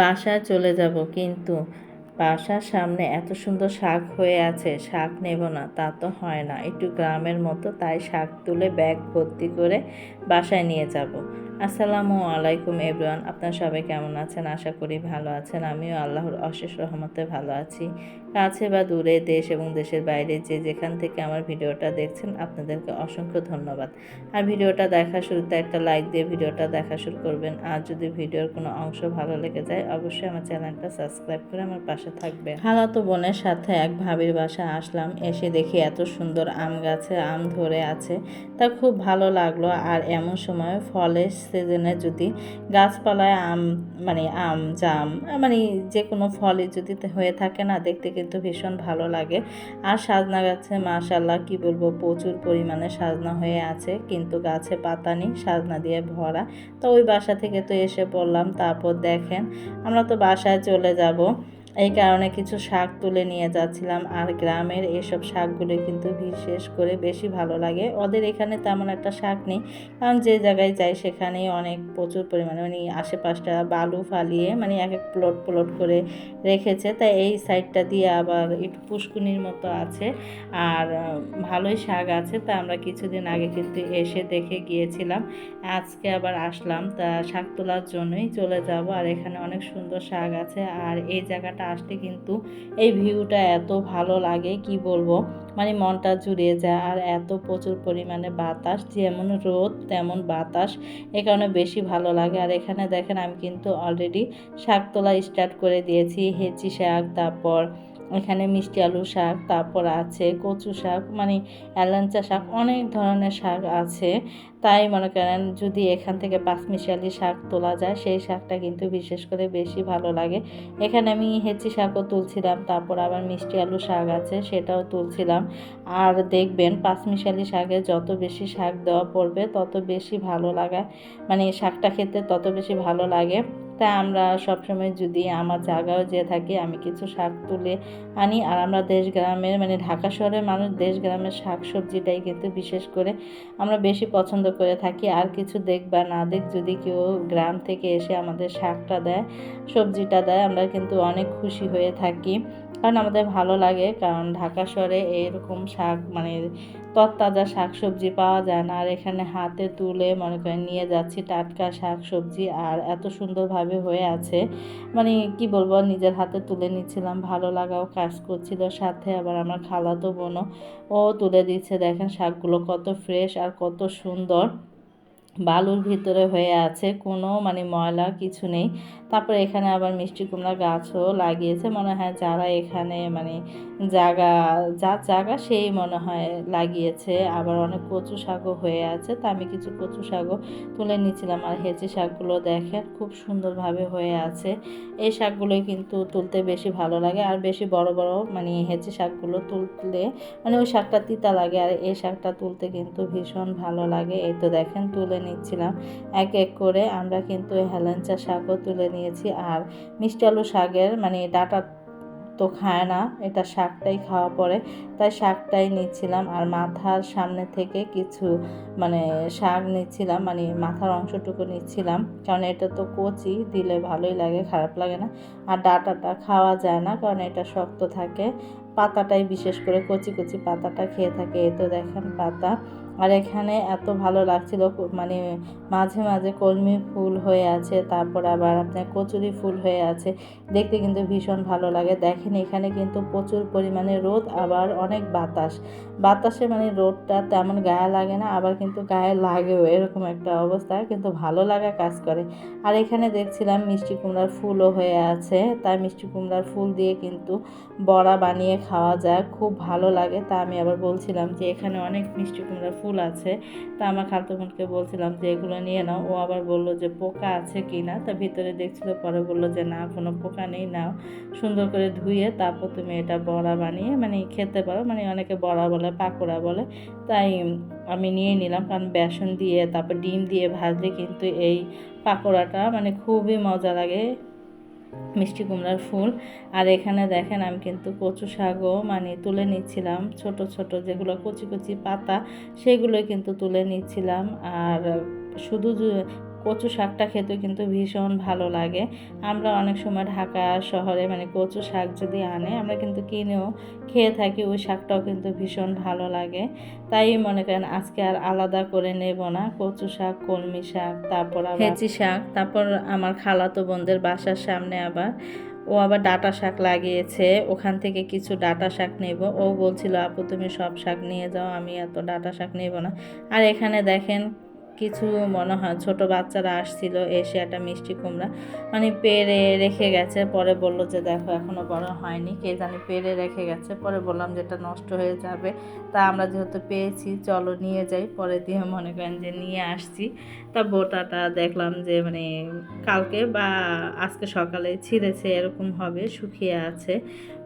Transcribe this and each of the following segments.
বাসায় চলে যাব, কিন্তু বাসার সামনে এত সুন্দর শাক হয়ে আছে, শাক নেব না, তা তো হয় না। একটু গ্রামের মতো, তাই শাক তুলে ব্যাগ ভর্তি করে বাসায় নিয়ে যাব। আসসালামু আলাইকুম এভরিওয়ান, আপনার সবাই কেমন আছেন? আশা করি ভালো আছেন। আমিও আল্লাহর অশেষ রহমতে ভালো আছি। কাছে বা দূরে দেশ এবং দেশের বাইরে যে যেখান থেকে আমার ভিডিওটা দেখছেন, আপনাদেরকে অসংখ্য ধন্যবাদ। আর ভিডিওটা দেখা শুরুতে একটা লাইক দিয়ে ভিডিওটা দেখা শুরু করবেন। আর যদি ভিডিওর কোনো অংশ ভালো লেগে যায়, অবশ্যই আমার চ্যানেলটা সাবস্ক্রাইব করে আমার পাশে থাকবে খালাতো বোনের সাথে এক ভাবির বাসা আসলাম। এসে দেখি এত সুন্দর আম গাছে আম ধরে আছে। তা খুব ভালো লাগল। আর এমন সময় ফলের সিজনে যদি গাছপালায় আম মানে আম, জাম মানে যে কোনো ফলই যদি হয়ে থাকে না, দেখতে কিন্তু ভীষণ ভালো লাগে। আর সাজনা গাছে মাশাল্লাহ কি বলব, প্রচুর পরিমাণে সাজনা হয়ে আছে, কিন্তু গাছে পাতা নেই, সাজনা দিয়ে ভরা। তো ওই বাসা থেকে তো এসে পড়লাম, তারপর দেখেন, আমরা তো বাসায় চলে যাব। এই কারণে কিছু শাক তুলে নিয়ে যাচ্ছিলাম আর গ্রামের এসব শাকগুলো কিন্তু বিশেষ করে বেশি ভালো লাগে। ওদের এখানে তেমন একটা শাক নেই। কারণ যে জায়গায় যাই সেখানেই অনেক প্রচুর পরিমাণে মানে আশেপাশটা বালু ফালিয়ে মানে এক এক প্লট প্লট করে রেখেছে। তাই এই সাইডটা দিয়ে আবার একটু পুষ্কুনির মতো আছে আর ভালোই শাক আছে। তা আমরা কিছুদিন আগে কিন্তু এসে দেখে গিয়েছিলাম। আজকে আবার আসলাম। তা শাক তোলার জন্যই চলে যাব আর এখানে অনেক সুন্দর শাক আছে। আর এই জায়গাটা জায়গাটা আসলে কিন্তু এই ভিউটা এত ভালো লাগে, কি বলব? মানে মনটা জুড়িয়ে যায় আর এত প্রচুর পরিমাণে বাতাস, যেমন রোদ তেমন বাতাস, এ কারণে বেশি ভালো লাগে। আর এখানে দেখেন আমি কিন্তু অলরেডি শাক তোলা স্টার্ট করে দিয়েছি, হেঁচি শাক, তারপর এখানে মিষ্টি আলু শাক, তারপর আছে কচু শাক মানে এলাঞ্চা শাক, অনেক ধরনের শাক আছে। তাই মনে করেন যদি এখান থেকে পাঁচমিশালি শাক তোলা যায়, সেই শাকটা কিন্তু বিশেষ করে বেশি ভালো লাগে। এখানে আমি হেঁচি শাকও তুলছিলাম, তারপর আবার মিষ্টি আলু শাক আছে, সেটাও তুলছিলাম। আর দেখবেন পাঁচমিশালি শাকে যত বেশি শাক দেওয়া পড়বে, তত বেশি ভালো লাগা মানে শাকটা খেতে তত বেশি ভালো লাগে। তাই আমরা সবসময় যদি আমার জায়গাও যেয়ে থাকি, আমি কিছু শাক তুলে আনি। আর আমরা দেশ গ্রামের মানে ঢাকা শহরের মানুষ, দেশ গ্রামের শাক সবজিটাই কিন্তু বিশেষ করে আমরা বেশি পছন্দ করে থাকি। আর কিছু দেখ বা না দেখ, যদি কেউ গ্রাম থেকে এসে আমাদের শাকটা দেয়, সবজিটা দেয়, আমরা কিন্তু অনেক খুশি হয়ে থাকি। কারণ আমাদের ভালো লাগে, কারণ ঢাকা শহরে এরকম শাক মানে তত্তাজা শাক সবজি পাওয়া যায় না। আর এখানে হাতে তুলে মনে করেন নিয়ে যাচ্ছি টাটকা শাক সবজি আর এত সুন্দরভাবে হয়ে আছে। মানে কি বলব, নিজের হাতে তুলে নিচ্ছিলাম, ভালো লাগাও কাজ করছিল। সাথে আবার আমার খালাতো বোনও, ও তুলে দিচ্ছে, দেখেন শাকগুলো কত ফ্রেশ আর কত সুন্দর। বালুর ভিতরে হয়ে আছে, কোনো মানে ময়লা কিছু নেই। তারপর এখানে আবার মিষ্টি কুমড়া গাছও লাগিয়েছে। মনে হয় যারা এখানে মানে জায়গা যা জায়গা সেই মনে হয় লাগিয়েছে। আবার অনেক কচু শাকও হয়ে আছে। তা আমি কিছু কচু শাকও তুলে নিয়েছিলাম আর হেঁচি শাকগুলো দেখেন খুব সুন্দরভাবে হয়ে আছে। এই শাকগুলোই কিন্তু তুলতে বেশি ভালো লাগে আর বেশি বড় বড় মানে হেঁচি শাকগুলো তুললে মানে ওই শাকটা তিতা লাগে আর এই শাকটা তুলতে কিন্তু ভীষণ ভালো লাগে। এই তো দেখেন তুলে নিচ্ছিলাম। এক এক করে আমরা কিন্তু হেলেঞ্চা শাকও তুলে নিয়েছি আর মিষ্টি আলু শাকের মানে ডাটা তো খায় না, এটা শাকটাই খাওয়া পড়ে তাই শাকটাই নিচ্ছিলাম আর মাথার সামনে থেকে কিছু মানে শাক নিচ্ছিলাম মানে মাথার অংশটুকু নিচ্ছিলাম। কারণ এটা তো কচি, দিলে ভালোই লাগে, খারাপ লাগে না। আর ডাটাটা খাওয়া যায় না, কারণ এটা শক্ত থাকে। পাতাটাই বিশেষ করে কচি কচি পাতাটা খেয়ে থাকে। এ তো দেখেন পাতা। আর এখানে এত ভালো লাগছিল মানে মাঝে মাঝে কলমি ফুল হয়ে আছে, তারপর আবার আপনার কচুরি ফুল হয়ে আছে। দেখতে কিন্তু ভীষণ ভালো লাগে। দেখেন এখানে কিন্তু প্রচুর পরিমাণে রোদ, আবার অনেক বাতাস। বাতাসে মানে রোদটা তেমন গায়ে লাগে না, আবার কিন্তু গায়ে লাগেও, এরকম একটা অবস্থা। কিন্তু ভালো লাগা কাজ করে। আর এখানে দেখছিলাম মিষ্টি কুমড়ার ফুলও হয়ে আছে। তাই মিষ্টি কুমড়ার ফুল দিয়ে কিন্তু বড়া বানিয়ে খাওয়া যায়। খুব ভালো লাগে। তা আমি আবার বলছিলাম যে এখানে অনেক মিষ্টি কুমড়ার ফুল আছে। তা আমার খালতো বোনকে বলছিলাম যে, এগুলো নিয়ে নাও। ও আবার বলল যে, পোকা আছে কি না? তা ভিতরে দেখছিল, পরে বলল যে, না, কোনো পোকা নেই, নাও। সুন্দর করে ধুয়ে তারপর তুমি এটা বড়া বানিয়ে মানে খেতে পারো মানে অনেকে বড়া বলে, পাকোড়া বলে। তাই আমি নিয়ে নিলাম, কারণ বেসন দিয়ে, তারপর ডিম দিয়ে ভাজলে কিন্তু এই পাকোড়াটা মানে খুবই মজা লাগে। মিষ্টি কুমড়ার ফুল। আর এখানে দেখেন আমি কিন্তু কচু শাকও মানে তুলে নিচ্ছিলাম, ছোট ছোট যেগুলো কচি কচি পাতা সেগুলো কিন্তু তুলে নিচ্ছিলাম। আর শুধু কচু শাকটা খেতে কিন্তু ভীষণ ভালো লাগে। আমরা অনেক সময় ঢাকা শহরে মানে কচু শাক যদি আনে, আমরা কিন্তু কিনেও খেয়ে থাকি, ওই শাকটাও কিন্তু ভীষণ ভালো লাগে। তাই মনে করেন আজকে আর আলাদা করে নেব না, কচু শাক, কলমি শাক, তারপর হেঁচি শাক, তারপর আমার খালাতো বোনদের বাসার সামনে আবার, ও আবার ডাটা শাক লাগিয়েছে, ওখান থেকে কিছু ডাটা শাক নেব। ও বলছিল, আপু, তুমি সব শাক নিয়ে যাও, আমি এত ডাটা শাক নেব না। আর এখানে দেখেন কিছু মনে হয়, ছোট বাচ্চারা আসছিল, এসে একটা মিষ্টি কুমড়া মানে পেরে রেখে গেছে, পরে বলল যে দেখো এখনও বড় হয়নি, কে জানি পেরে রেখে গেছে, পরে বললাম যে এটা নষ্ট হয়ে যাবে, তা আমরা যেহেতু পেয়েছি, চলো নিয়ে যাই, পরে দিয়ে মনে করেন যে নিয়ে আসছি, তা বোটাটা দেখলাম যে মানে কালকে বা আজকে সকালে ছিঁড়েছে, এরকম হবে, শুকিয়ে আছে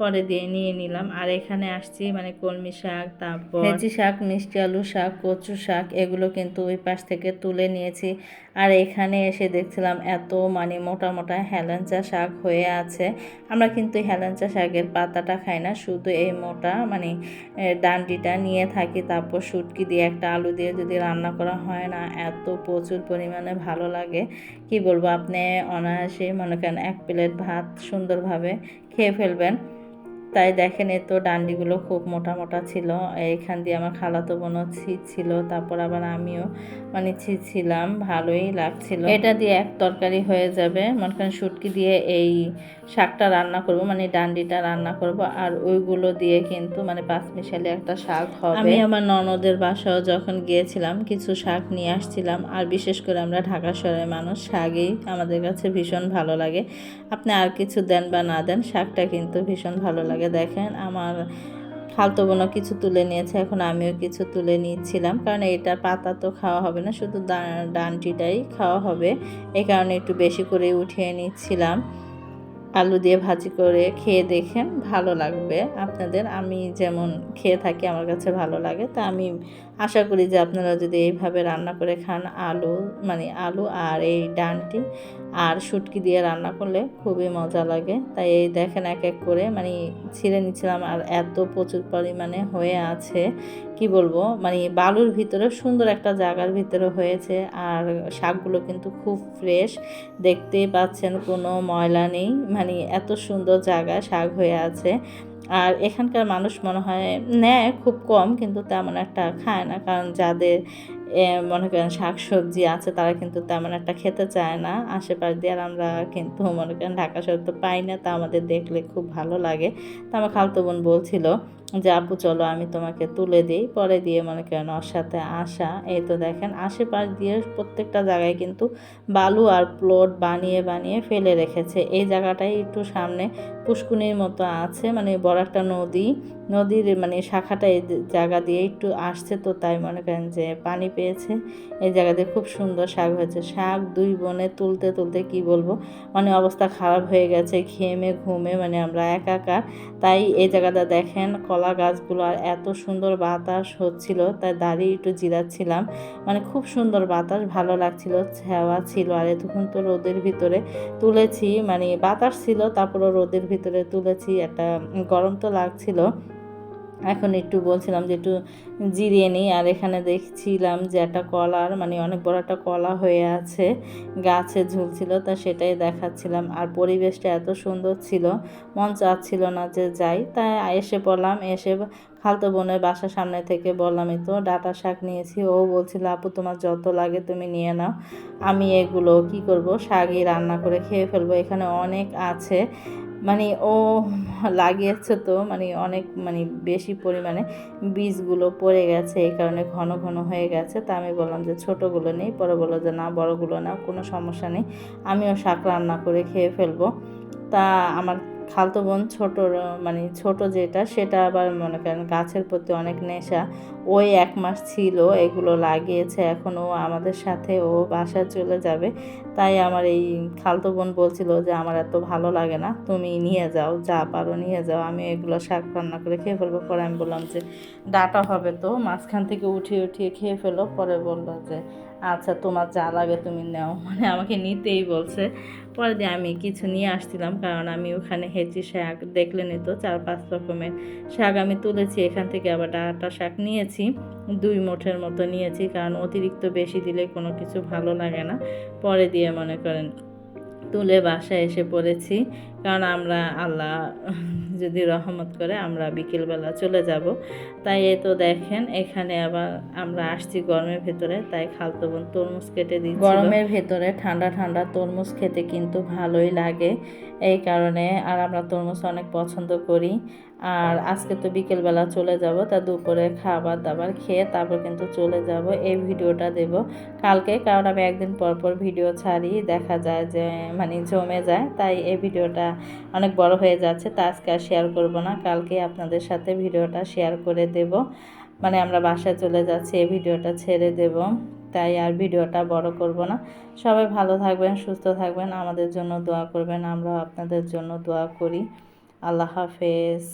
পরে দিয়ে নিয়ে নিলাম। আর এখানে আসছি মানে কলমি শাক, তারপর ভেজি শাক, মিষ্টি আলু শাক, কচু শাক, এগুলো কিন্তু ওই পাশ থেকে তুলে নিয়েছি। আর এখানে এসে দেখছিলাম এত মানে মোটা মোটা হেলেঞ্চা শাক হয়ে আছে। আমরা কিন্তু হেলেঞ্চা শাকের পাতাটা খাই না, শুধু এই মোটা মানে ডান্ডিটা নিয়ে থাকি, তারপর শুটকি দিয়ে একটা আলু দিয়ে যদি রান্না করা হয় না, এত প্রচুর পরিমাণে ভালো লাগে। কি বলব, আপনি অনায়াসে মনে করেন এক প্লেট ভাত সুন্দরভাবে খেয়ে ফেলবেন। তাই দেখেন এ তো ডান্ডিগুলো খুব মোটা মোটা ছিল। এইখান দিয়ে আমার খালাতো বোনও ছিল, তারপর আবার আমিও মানে ছিলাম ভালোই লাগছিল। এটা দিয়ে এক তরকারি হয়ে যাবে। মনে করেন শুটকি দিয়ে এই শাকটা রান্না করব মানে ডান্ডিটা রান্না করব, আর ওইগুলো দিয়ে কিন্তু মানে পাঁচমিশালি একটা শাক হবে। আমি আমার ননদের বাসাও যখন গিয়েছিলাম, কিছু শাক নিয়ে আসছিলাম, আর বিশেষ করে আমরা ঢাকা শহরের মানুষ, শাকই আমাদের কাছে ভীষণ ভালো লাগে। আপনি আর কিছু দেন বা না দেন, শাকটা কিন্তু ভীষণ ভালো লাগে। দেখেন, আমার ফালতু বোনও কিছু তুলে নিয়েছে, এখন আমিও কিছু তুলে নিয়েছিলাম কারণ এটা পাতা তো খাওয়া হবে না, শুধু ডানটিটাই খাওয়া হবে। এই কারণে একটু বেশি করে উঠিয়ে নিচ্ছিলাম। আলু দিয়ে ভাজি করে খেয়ে দেখেন, ভালো লাগবে। আপনাদের, আমি যেমন খেয়ে থাকি, আমার কাছে ভালো লাগে। তা আমি আশা করি যে আপনারা যদি এইভাবে রান্না করে খান আলু মানে আলু আর এই ডানটি আর শুটকি দিয়ে রান্না করলে খুবই মজা লাগে। তাই এই দেখেন এক এক করে মানে ছিঁড়ে নিচ্ছিলাম আর এত প্রচুর পরিমাণে হয়ে আছে। কি বলব? মানে বালুর ভিতরে সুন্দর একটা জায়গার ভিতরে হয়েছে আর শাকগুলো কিন্তু খুব ফ্রেশ। দেখতেই পাচ্ছেন কোনো ময়লা নেই মানে এত সুন্দর জায়গায় শাক হয়ে আছে। আর এখানকার মানুষ মনে হয় নেয় খুব কম, কিন্তু তেমন একটা খায় না। কারণ যাদের মনে করেন শাক সবজি আছে, তারা কিন্তু তেমন একটা খেতে চায় না। আশেপাশ দিয়ে আর আমরা কিন্তু মনে করেন ঢাকা শহর তো পাই না, তা আমাদের দেখলে খুব ভালো লাগে। তা আমার খালতো বোন বলছিল যে, আপু, চলো আমি তোমাকে তুলে দিই। পরে দিয়ে মনে করেন ওর সাথে আসা। এই তো দেখেন, আশেপাশ দিয়ে প্রত্যেকটা জায়গায় কিন্তু বালু আর প্লট বানিয়ে বানিয়ে ফেলে রেখেছে। এই জায়গাটাই একটু সামনে পুষ্কুনির মতো আছে মানে বড় একটা নদী। নদীর মানে শাখাটা এই জায়গা দিয়ে একটু আসছে তো তাই মনে করেন যে, পানি পেয়েছে। এই জায়গাতে খুব সুন্দর শাক হয়েছে। শাক দুই বনে তুলতে তুলতে কি বলব? মানে অবস্থা খারাপ হয়ে গেছে, ঘেমে, ঘুমে মানে আমরা একাকার। তাই এই জায়গাটা দেখেন, কলা গাছগুলো আর এত সুন্দর বাতাস হচ্ছিল, তাই দাঁড়িয়ে একটু জিরাচ্ছিলাম। মানে খুব সুন্দর বাতাস, ভালো লাগছিল, ছাওয়া ছিল। আর এতক্ষণ তো রোদের ভিতরে তুলেছি মানে বাতাস ছিল, তারপরও রোদের ভিতরে তুলেছি, একটা গরম তো লাগছিল। এখন একটু বলছিলাম যে একটু জিরিয়ে নিই, আর এখানে দেখছিলাম যে একটা কলার মানে অনেক বড় একটা কলা হয়ে আছে, গাছে ঝুলছিল, তা সেটাই দেখাচ্ছিলাম। আর পরিবেশটা এত সুন্দর ছিল, মন চাচ্ছিল না যে যাই। তাই এসে পড়লাম, এসে খালতো বোনের বাসার সামনে থেকে বললামই তো ডাটা শাক নিয়েছি। ও বলছিল, আপু, তোমার যত লাগে তুমি নিয়ে নাও। আমি এগুলো কি করব? শাকই রান্না করে খেয়ে ফেলব। এখানে অনেক আছে মানে ও লাগিয়েছে তো মানে অনেক মানে বেশি পরিমাণে বীজগুলো পড়ে গেছে, এই কারণে ঘন ঘন হয়ে গেছে। তা আমি বললাম যে, ছোটোগুলো নেই। পরে বলল যে, না, বড়গুলো না কোনো সমস্যা নেই। আমিও শাক রান্না করে খেয়ে ফেলব। তা আমার খালতো বোন ছোটো মানে ছোট যেটা, সেটা আবার মনে করেন গাছের প্রতি অনেক নেশা। ওই এক মাস ছিল, এগুলো লাগিয়েছে। এখন ও আমাদের সাথে, ও বাসায় চলে যাবে। তাই আমার এই খালতো বোন বলছিল যে, আমার এত ভালো লাগে না, তুমি নিয়ে যাও, যা পারো নিয়ে যাও। আমি এগুলো শাক রান্না করে খেয়ে ফেলব। পরে আমি বললাম যে, ডাটা হবে তো। মাঝখান থেকে উঠিয়ে উঠিয়ে খেয়ে ফেলো। পরে বলল যে আচ্ছা তোমার যা লাগে তুমি নাও। মানে আমাকে নিতেই বলছে। পরে দিয়ে আমি কিছু নিয়ে আসছিলাম, কারণ আমি ওখানে হেঁচি শাক দেখলেনই তো, চার পাঁচ রকমের শাক আমি তুলেছি। এখান থেকে আবার ডাটা শাক নিয়েছি। দুই মুঠের মতো নিয়েছি, কারণ অতিরিক্ত বেশি দিলে কোনো কিছু ভালো লাগে না। পরে দিয়ে মনে করেন তুলে বাসায় এসে পড়েছি, কারণ আমরা আল্লাহ যদি রহমত করে আমরা বিকেলবেলা চলে যাব। তাই এ তো দেখেন, এখানে আবার আমরা আসছি গরমের ভেতরে, তাই খালতো বোন তরমুজ কেটে দিই গরমের ভেতরে ঠান্ডা ঠান্ডা তরমুজ খেতে কিন্তু ভালোই লাগে, এই কারণে আর আমরা তরমুজ অনেক পছন্দ করি। আর আজকে তো বিকেলবেলা চলে যাব, তা দুপুরে খাবার দাবার খেয়ে তারপর কিন্তু চলে যাব। এই ভিডিওটা দেব কালকে, কারণ আমি একদিন পর পর ভিডিও ছাড়ি, দেখা যায় যে মানে জমে যায়, তাই এই ভিডিওটা অনেক বড় হয়ে যাচ্ছে, তা আজকে আর শেয়ার করব না। কালকে আপনাদের সাথে ভিডিওটা শেয়ার করে দেব মানে আমরা বাসায় চলে যাচ্ছি, এই ভিডিওটা ছেড়ে দেব, তাই আর ভিডিওটা বড় করব না। সবাই ভালো থাকবেন, সুস্থ থাকবেন, আমাদের জন্য দোয়া করবেন, আমরাও আপনাদের জন্য দোয়া করি। আল্লাহ হাফেজ।